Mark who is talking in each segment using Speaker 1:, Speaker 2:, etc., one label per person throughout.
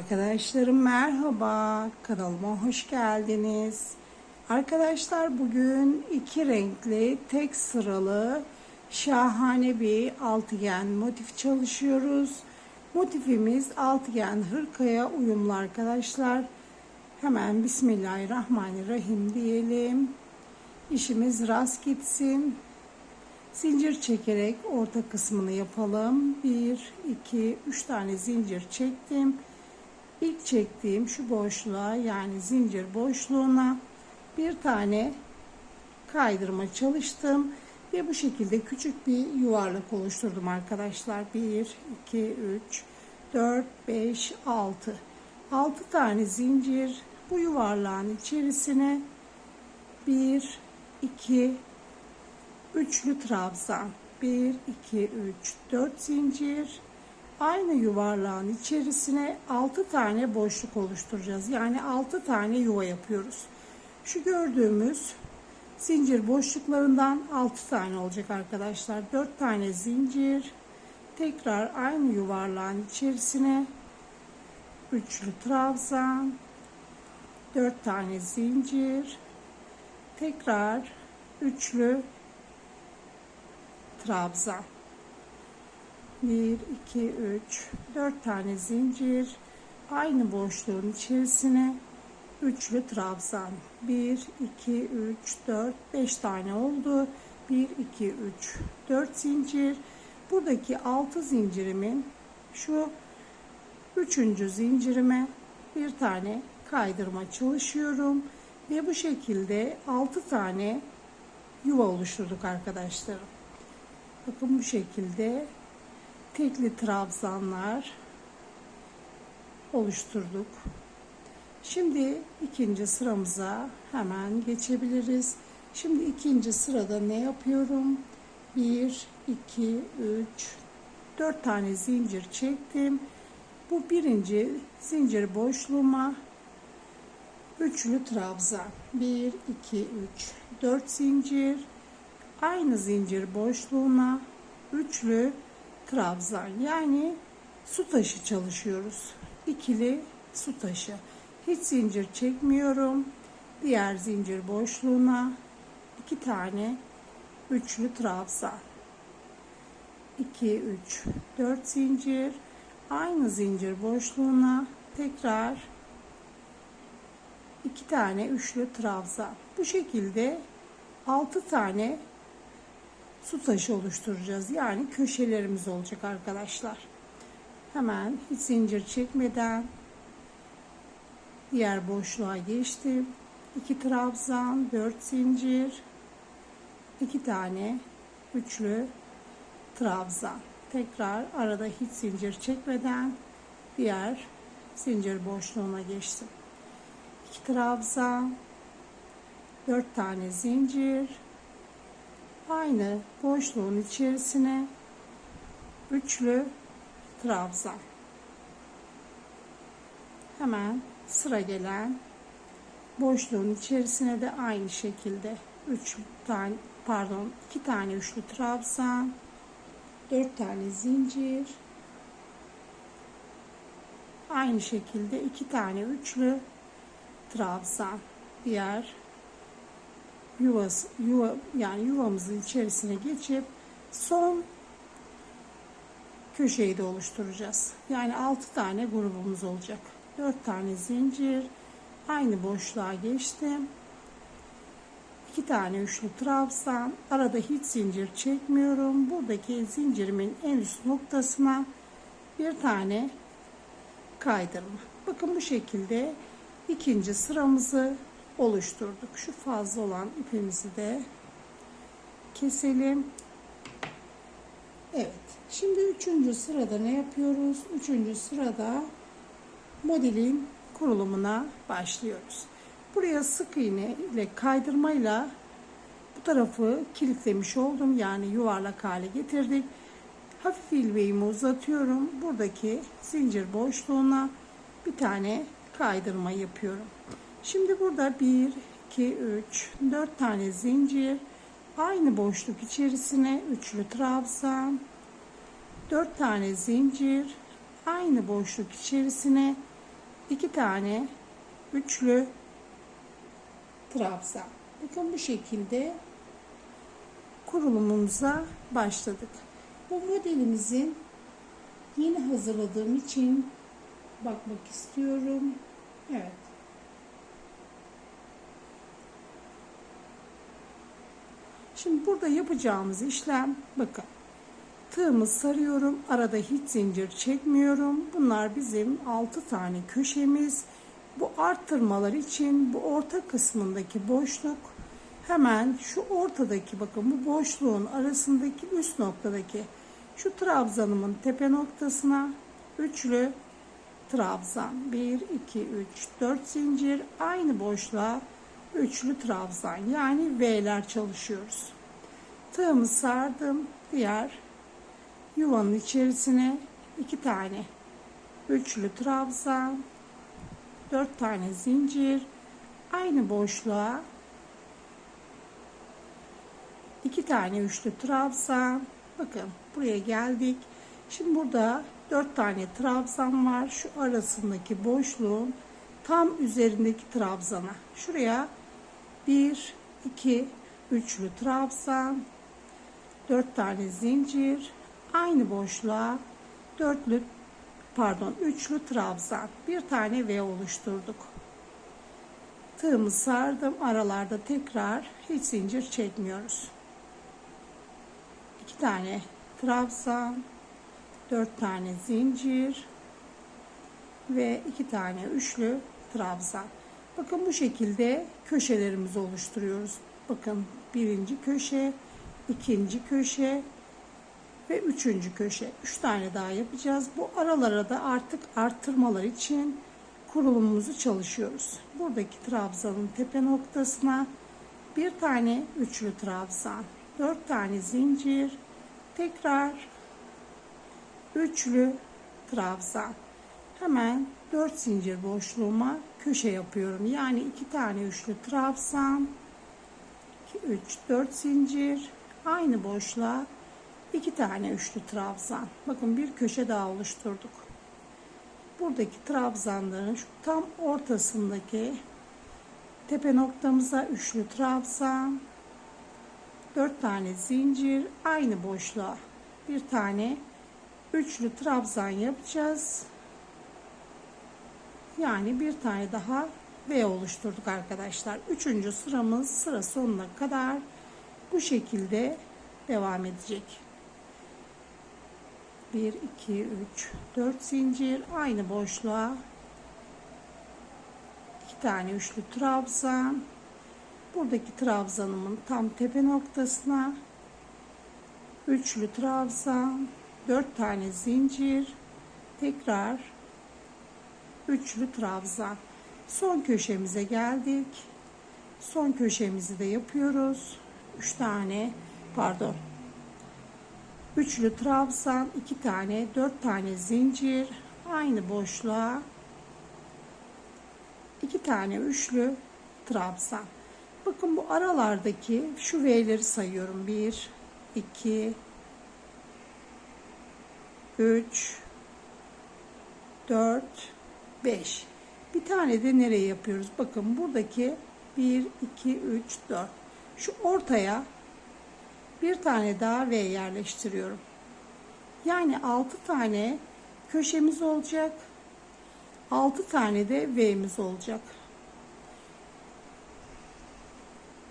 Speaker 1: Arkadaşlarım merhaba, kanalıma hoş geldiniz. Arkadaşlar bugün iki renkli tek sıralı şahane bir altıgen motif çalışıyoruz. Motifimiz altıgen hırkaya uyumlu arkadaşlar. Hemen Bismillahirrahmanirrahim diyelim. İşimiz rast gitsin. Zincir çekerek orta kısmını yapalım. 1, 2, 3 tane zincir çektim. İlk çektiğim şu boşluğa yani zincir boşluğuna bir tane kaydırma çalıştım. Ve bu şekilde küçük bir yuvarlak oluşturdum arkadaşlar. 1, 2, 3, 4, 5, 6. 6 tane zincir bu yuvarlağın içerisine 1, 2, üçlü trabzan 1 2 3 4 zincir aynı yuvarlağın içerisine 6 tane boşluk oluşturacağız. Yani 6 tane yuva yapıyoruz. Şu gördüğümüz zincir boşluklarından 6 tane olacak arkadaşlar. 4 tane zincir. Tekrar aynı yuvarlağın içerisine üçlü trabzan 4 tane zincir tekrar üçlü trabzan 1 2 3 4 tane zincir aynı boşluğun içerisine üçlü trabzan. 1 2 3 4 5 tane oldu. 1 2 3 4 zincir. Buradaki 6 zincirimin şu üçüncü zincirime bir tane kaydırma çalışıyorum ve bu şekilde 6 tane yuva oluşturduk arkadaşlarım. Bakın bu şekilde tekli trabzanlar oluşturduk. Şimdi ikinci sıramıza hemen geçebiliriz. Şimdi ikinci sırada ne yapıyorum? 1, 2, 3, 4 tane zincir çektim. Bu birinci zincir boşluğuma üçlü trabzan. 1, 2, 3, 4 zincir aynı zincir boşluğuna üçlü trabzan yani su taşı çalışıyoruz. İkili su taşı. Hiç zincir çekmiyorum. Diğer zincir boşluğuna iki tane üçlü trabzan. 2 3 4 zincir aynı zincir boşluğuna tekrar iki tane üçlü trabzan. Bu şekilde 6 tane su taşı oluşturacağız. Yani köşelerimiz olacak arkadaşlar. Hemen hiç zincir çekmeden diğer boşluğa geçtim. 2 trabzan, 4 zincir, 2 tane üçlü trabzan. Tekrar arada hiç zincir çekmeden diğer zincir boşluğuna geçtim. 2 trabzan, 4 tane zincir, aynı boşluğun içerisine üçlü trabzan. Hemen sıra gelen boşluğun içerisine de aynı şekilde 3 tane pardon 2 tane üçlü trabzan 4 tane zincir aynı şekilde 2 tane üçlü trabzan diğer yuvası, yuva, yani yuvamızın içerisine geçip son köşeyi de oluşturacağız. Yani 6 tane grubumuz olacak. 4 tane zincir aynı boşluğa geçtim. 2 tane üçlü trabzan arada hiç zincir çekmiyorum. Buradaki zincirimin en üst noktasına bir tane kaydırma. Bakın bu şekilde ikinci sıramızı oluşturduk. Şu fazla olan ipimizi de keselim. Evet. Şimdi üçüncü sırada ne yapıyoruz? Üçüncü sırada modelin kurulumuna başlıyoruz. Buraya sık iğne ile kaydırmayla bu tarafı kilitlemiş oldum. Yani yuvarlak hale getirdik. Hafif ilmeğimi uzatıyorum. Buradaki zincir boşluğuna bir tane kaydırma yapıyorum. Şimdi burada 1, 2, 3, 4 tane zincir. Aynı boşluk içerisine üçlü trabzan. 4 tane zincir. Aynı boşluk içerisine iki tane üçlü trabzan. Bakın bu şekilde kurulumumuza başladık. Bu modelimizin yeni hazırladığım için bakmak istiyorum. Evet. Şimdi burada yapacağımız işlem bakın. Tığımı sarıyorum. Arada hiç zincir çekmiyorum. Bunlar bizim 6 tane köşemiz. Bu arttırmalar için bu orta kısmındaki boşluk hemen şu ortadaki bakın bu boşluğun arasındaki üst noktadaki şu trabzanımın tepe noktasına üçlü trabzan 1 2 3 4 zincir aynı boşluğa üçlü trabzan yani V'ler çalışıyoruz. Tığımı sardım. Diğer yuvanın içerisine iki tane üçlü trabzan, dört tane zincir, aynı boşluğa iki tane üçlü trabzan. Bakın buraya geldik. Şimdi burada dört tane trabzan var. Şu arasındaki boşluğun tam üzerindeki trabzana. Şuraya bir, iki, üçlü trabzan, dört tane zincir, aynı boşluğa dörtlü pardon üçlü trabzan bir tane V oluşturduk. Tığımı sardım aralarda tekrar hiç zincir çekmiyoruz. İki tane trabzan, dört tane zincir ve iki tane üçlü trabzan. Bakın bu şekilde köşelerimizi oluşturuyoruz. Bakın birinci köşe, ikinci köşe, ve üçüncü köşe. Üç tane daha yapacağız. Bu aralara da artık arttırmalar için kurulumumuzu çalışıyoruz. Buradaki trabzanın tepe noktasına bir tane üçlü trabzan, dört tane zincir, tekrar üçlü trabzan. Hemen dört zincir boşluğuma köşe yapıyorum. Yani iki tane üçlü trabzan, 2, 3, 4 zincir, aynı boşluğa iki tane üçlü trabzan. Bakın bir köşe daha oluşturduk. Buradaki trabzanların şu tam ortasındaki tepe noktamıza üçlü trabzan, dört tane zincir, aynı boşluğa bir tane üçlü trabzan yapacağız. Yani bir tane daha V oluşturduk arkadaşlar. Üçüncü sıramız sıra sonuna kadar bu şekilde devam edecek. 1 2 3 4 zincir aynı boşluğa iki tane üçlü trabzan buradaki trabzanımın tam tepe noktasına üçlü trabzan 4 tane zincir tekrar üçlü trabzan. Son köşemize geldik. Son köşemizi de yapıyoruz. 3 tane pardon. Üçlü trabzan iki tane dört tane zincir. Aynı boşluğa iki tane üçlü trabzan. Bakın bu aralardaki şu V'leri sayıyorum. 1 2 3 4 5 bir tane de nereye yapıyoruz bakın buradaki 1 2 3 4 şu ortaya bir tane daha V yerleştiriyorum. Yani 6 tane köşemiz olacak. 6 tane de V'miz olacak.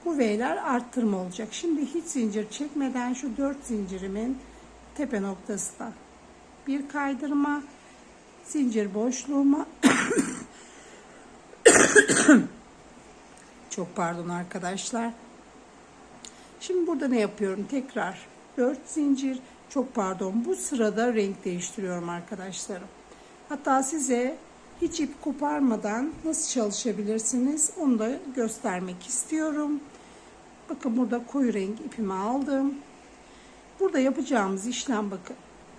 Speaker 1: Bu V'ler arttırma olacak. Şimdi hiç zincir çekmeden şu 4 zincirimin tepe noktasına bir kaydırma zincir boşluğuma çok pardon arkadaşlar Şimdi burada ne yapıyorum? Tekrar 4 zincir. Çok pardon. Bu sırada renk değiştiriyorum arkadaşlarım. Hatta size hiç ip koparmadan nasıl çalışabilirsiniz onu da göstermek istiyorum. Bakın burada koyu renk ipimi aldım. Burada yapacağımız işlem bakın.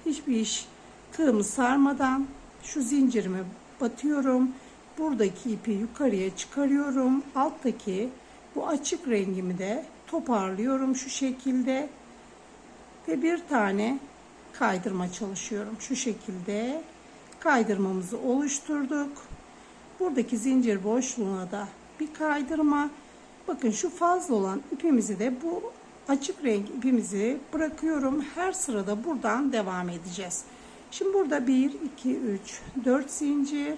Speaker 1: Hiçbir iş tığımı sarmadan şu zincirimi batıyorum. Buradaki ipi yukarıya çıkarıyorum. Alttaki bu açık rengimi de toparlıyorum şu şekilde ve bir tane kaydırma çalışıyorum şu şekilde kaydırmamızı oluşturduk Buradaki zincir boşluğuna da bir kaydırma. Bakın şu fazla olan ipimizi de bu açık renk ipimizi bırakıyorum. Her sırada buradan devam edeceğiz. Şimdi burada 1, 2, 3, 4 zincir.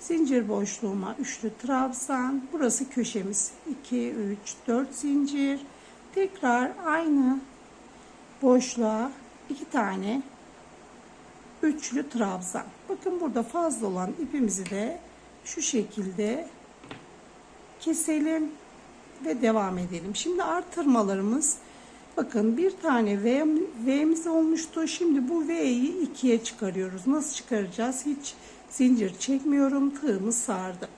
Speaker 1: Zincir boşluğuma üçlü trabzan. Burası köşemiz. 2, 3, 4 zincir. Tekrar aynı boşluğa iki tane üçlü trabzan. Bakın burada fazla olan ipimizi de şu şekilde keselim ve devam edelim. Şimdi artırmalarımız bakın bir tane V, V'miz olmuştu. Şimdi bu V'yi ikiye çıkarıyoruz. Nasıl çıkaracağız? Hiç zincir çekmiyorum. Tığımı sardım.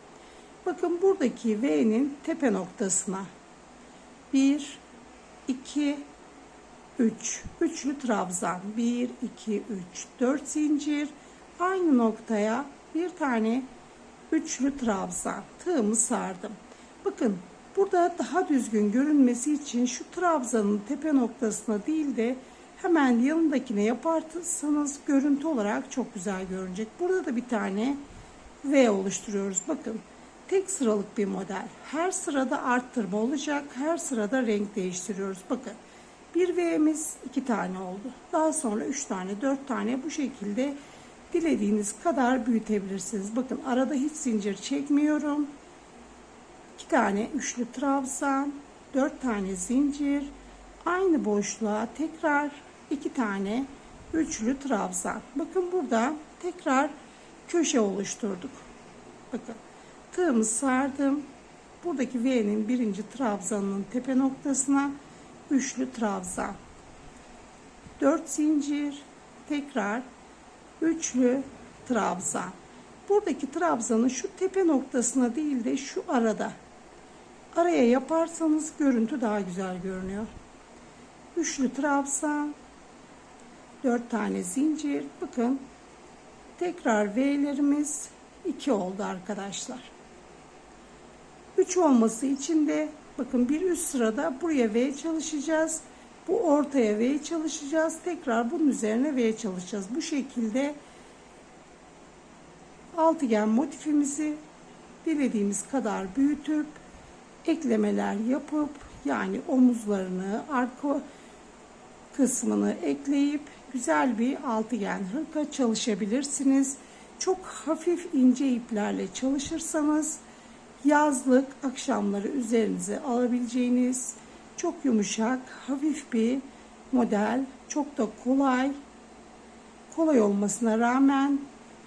Speaker 1: Bakın buradaki V'nin tepe noktasına 1 2 3 üçlü trabzan 1 2 3 4 zincir aynı noktaya bir tane üçlü trabzan tığımı sardım. Bakın burada daha düzgün görünmesi için şu trabzanın tepe noktasına değil de hemen yanındakine yaparsanız görüntü olarak çok güzel görünecek. Burada da bir tane V oluşturuyoruz. Bakın tek sıralık bir model. Her sırada arttırma olacak. Her sırada renk değiştiriyoruz. Bakın bir V'miz iki tane oldu. Daha sonra üç tane, dört tane bu şekilde dilediğiniz kadar büyütebilirsiniz. Bakın arada hiç zincir çekmiyorum. İki tane üçlü trabzan, dört tane zincir, aynı boşluğa tekrar iki tane üçlü trabzan. Bakın burada tekrar köşe oluşturduk. Bakın tığımı sardım. Buradaki V'nin birinci trabzanının tepe noktasına üçlü trabzan. 4 zincir, tekrar üçlü trabzan. Buradaki trabzanın şu tepe noktasına değil de şu arada. Araya yaparsanız görüntü daha güzel görünüyor. Üçlü trabzan, 4 tane zincir. Bakın tekrar V'lerimiz 2 oldu arkadaşlar. 3 olması için de bakın bir üst sırada buraya V çalışacağız. Bu ortaya V çalışacağız. Tekrar bunun üzerine V çalışacağız. Bu şekilde altıgen motifimizi dilediğimiz kadar büyütüp eklemeler yapıp yani omuzlarını arka kısmını ekleyip güzel bir altıgen hırka çalışabilirsiniz. Çok hafif ince iplerle çalışırsanız yazlık akşamları üzerinize alabileceğiniz çok yumuşak, hafif bir model. Çok da kolay. Kolay olmasına rağmen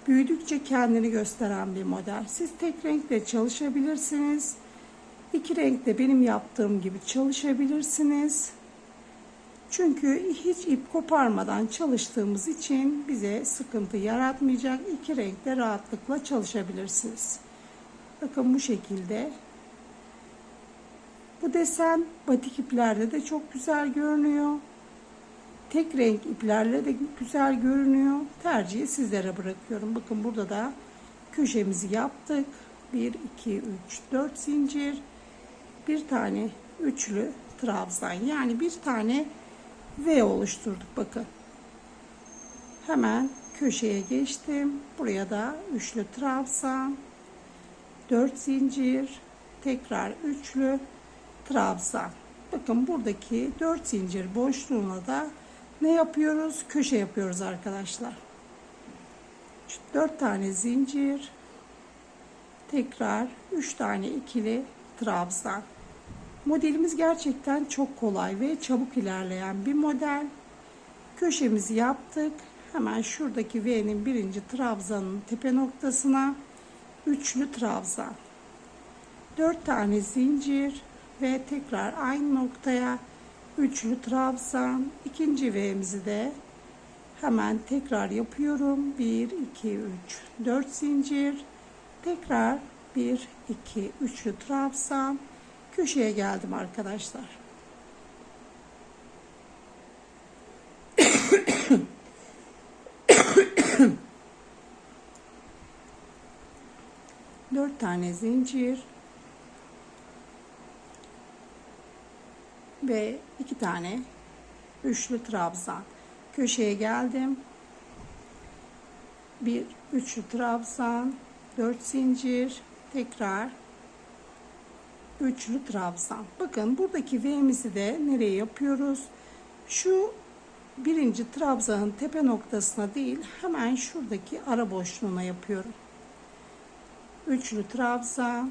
Speaker 1: büyüdükçe kendini gösteren bir model. Siz tek renkle çalışabilirsiniz. İki renkte benim yaptığım gibi çalışabilirsiniz. Çünkü hiç ip koparmadan çalıştığımız için bize sıkıntı yaratmayacak. İki renkte rahatlıkla çalışabilirsiniz. Bakın bu şekilde. Bu desen batik iplerde de çok güzel görünüyor. Tek renk iplerle de güzel görünüyor. Tercihi sizlere bırakıyorum. Bakın burada da köşemizi yaptık. 1, 2, 3, 4 zincir. Bir tane üçlü trabzan. Yani bir tane V oluşturduk. Bakın. Hemen köşeye geçtim. Buraya da üçlü trabzan. 4 zincir. Tekrar üçlü trabzan. Bakın buradaki 4 zincir boşluğuna da ne yapıyoruz? Köşe yapıyoruz arkadaşlar. 4 tane zincir. Tekrar 3 tane ikili trabzan. Modelimiz gerçekten çok kolay ve çabuk ilerleyen bir model. Köşemizi yaptık. Hemen şuradaki V'nin birinci trabzanın tepe noktasına üçlü trabzan. 4 tane zincir ve tekrar aynı noktaya üçlü trabzan ikinci V'mizi de hemen tekrar yapıyorum 1 2 3 4 zincir tekrar 1 2 üçlü trabzan köşeye geldim arkadaşlar. Dört tane zincir ve iki tane üçlü trabzan. Köşeye geldim. Bir üçlü trabzan dört zincir tekrar üçlü trabzan. Bakın buradaki V'mizi de nereye yapıyoruz? Şu birinci trabzanın tepe noktasına değil hemen şuradaki ara boşluğuna yapıyorum. Üçlü trabzan,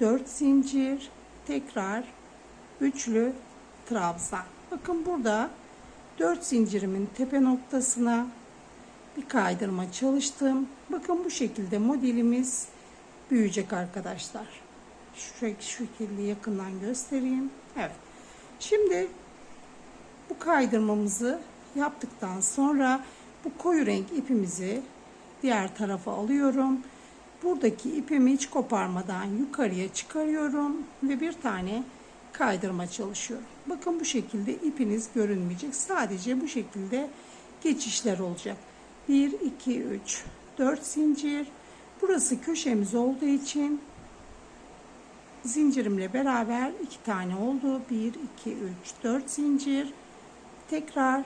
Speaker 1: 4 zincir, tekrar üçlü trabzan. Bakın burada 4 zincirimin tepe noktasına bir kaydırma çalıştım. Bakın bu şekilde modelimiz büyüyecek arkadaşlar. Şu, şekilde yakından göstereyim. Evet. Şimdi bu kaydırmamızı yaptıktan sonra bu koyu renk ipimizi diğer tarafa alıyorum. Buradaki ipimi hiç koparmadan yukarıya çıkarıyorum ve bir tane kaydırma çalışıyorum. Bakın bu şekilde ipiniz görünmeyecek. Sadece bu şekilde geçişler olacak. 1, 2, 3, 4 zincir. Burası köşemiz olduğu için zincirimle beraber iki tane oldu. 1, 2, 3, 4 zincir. Tekrar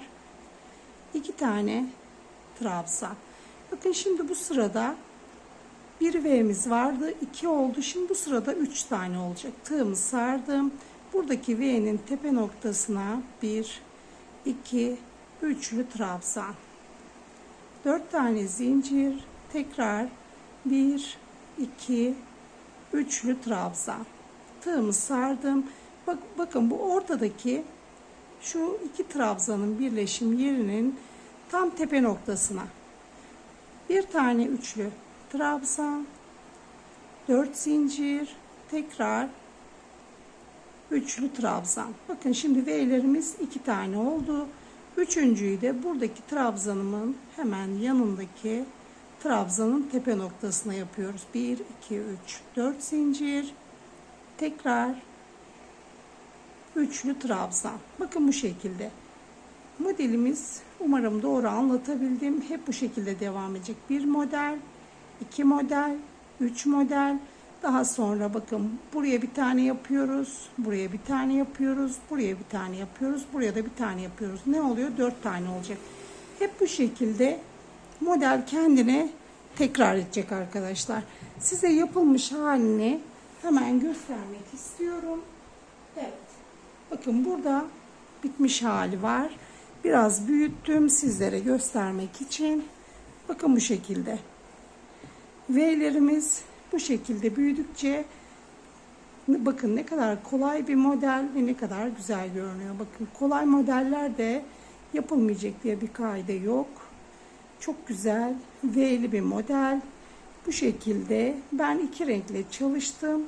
Speaker 1: iki tane trabzan. Bakın şimdi bu sırada bir V'miz vardı. 2 oldu. Şimdi bu sırada 3 tane olacak. Tığımı sardım. Buradaki V'nin tepe noktasına 1, 2, üçlü trabzan. 4 tane zincir. Tekrar 1, 2, üçlü trabzan. Tığımı sardım. Bak, bakın bu ortadaki şu iki trabzanın birleşim yerinin tam tepe noktasına bir tane üçlü trabzan 4 zincir tekrar üçlü trabzan bakın şimdi V'lerimiz iki tane oldu üçüncüyü de buradaki trabzanımın hemen yanındaki trabzanın tepe noktasına yapıyoruz 1 2 3 4 zincir tekrar üçlü trabzan bakın bu şekilde modelimiz umarım doğru anlatabildim hep bu şekilde devam edecek bir model 2 model, 3 model. Daha sonra bakın buraya bir tane yapıyoruz. Buraya bir tane yapıyoruz. Buraya bir tane yapıyoruz. Buraya da bir tane yapıyoruz. Ne oluyor? 4 tane olacak. Hep bu şekilde model kendine tekrar edecek arkadaşlar. Size yapılmış halini hemen göstermek istiyorum. Evet. Bakın burada bitmiş hali var. Biraz büyüttüm sizlere göstermek için. Bakın bu şekilde. V'lerimiz bu şekilde büyüdükçe bakın ne kadar kolay bir model ve ne kadar güzel görünüyor. Bakın kolay modeller de yapılmayacak diye bir kaide yok. Çok güzel V'li bir model. Bu şekilde ben iki renkle çalıştım.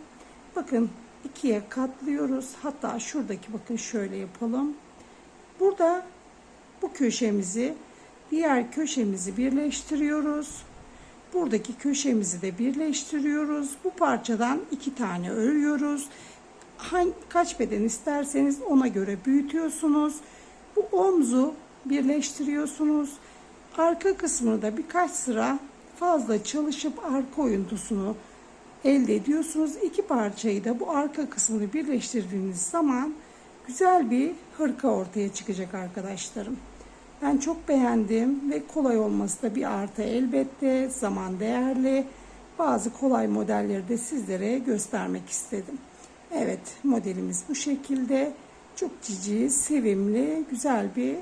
Speaker 1: Bakın ikiye katlıyoruz. Hatta şuradaki bakın şöyle yapalım. Burada bu köşemizi diğer köşemizi birleştiriyoruz. Buradaki köşemizi de birleştiriyoruz. Bu parçadan iki tane örüyoruz. Kaç beden isterseniz ona göre büyütüyorsunuz. Bu omzu birleştiriyorsunuz. Arka kısmını da birkaç sıra fazla çalışıp arka oyuntusunu elde ediyorsunuz. İki parçayı da bu arka kısmını birleştirdiğiniz zaman güzel bir hırka ortaya çıkacak arkadaşlarım. Ben çok beğendim ve kolay olması da bir artı elbette. Zaman değerli. Bazı kolay modelleri de sizlere göstermek istedim. Evet modelimiz bu şekilde. Çok cici, sevimli, güzel bir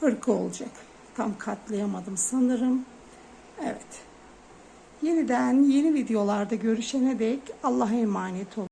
Speaker 1: hırka olacak. Tam katlayamadım sanırım. Evet. Yeniden yeni videolarda görüşene dek Allah'a emanet olun.